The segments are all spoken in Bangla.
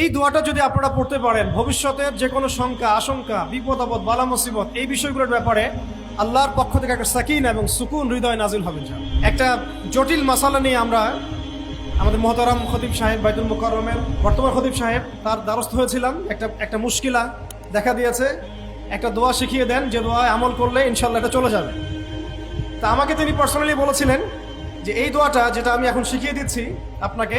এই দোয়াটা যদি আপনারা পড়তে পারেন, ভবিষ্যতের যে কোনো শঙ্কা, আশঙ্কা, বিপদ, আপদ, বালা, মুসিবত, এই বিষয়গুলোর ব্যাপারে আল্লাহর পক্ষ থেকে একটা সাকিন এবং সুকুন হৃদয় নাজিল হবে। একটা জটিল মশালা নিয়ে আমরা আমাদের মহতারাম খতিব সাহেব বাইদুল মুকরমের বর্তমান খতিব সাহেব, তার দ্বারস্থ হয়েছিলাম। একটা একটা মুশকিলা দেখা দিয়েছে। একটা দোয়া শিখিয়ে দেন, যে দোয়া আমল করলে ইনশাল্লাহ এটা চলে যাবে। তা আমাকে তিনি পার্সোনালি বলেছিলেন যে এই দোয়াটা যেটা আমি এখন শিখিয়ে দিচ্ছি, আপনাকে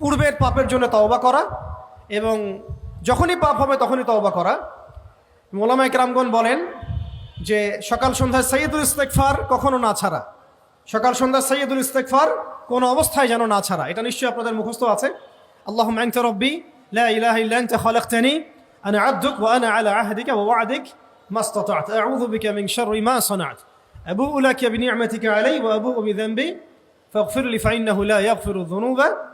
পূর্বের পাপের জন্য তওবা করা এবং যখনই পাপ হবে তখনই তওবা করা। মোলামা একরামগণ বলেন যে সকাল সন্ধ্যায় সৈয়দুল ইস্তেকফার কখনও না ছাড়া। সকাল সন্ধ্যায় সৈয়দুল ইস্তেকফার কোনো অবস্থায় যেন না ছাড়া। এটা নিশ্চয়ই আপনাদের মুখস্থ আছে। আল্লাহ মাইনতে রব্বি লাখানি আনা আব্দুক ওয়া আনা আলা আহদিকা ওয়া আদিক মাস্তাতাত। আউযু বিকা মিন শাররি মা সানাত। আবু উলাকা বিনিআমাতিকা আলাই ওয়া আবু বিযানবি ফাগফির লি ফাইন্নাহু লা ইয়াগফিরু যুনুবা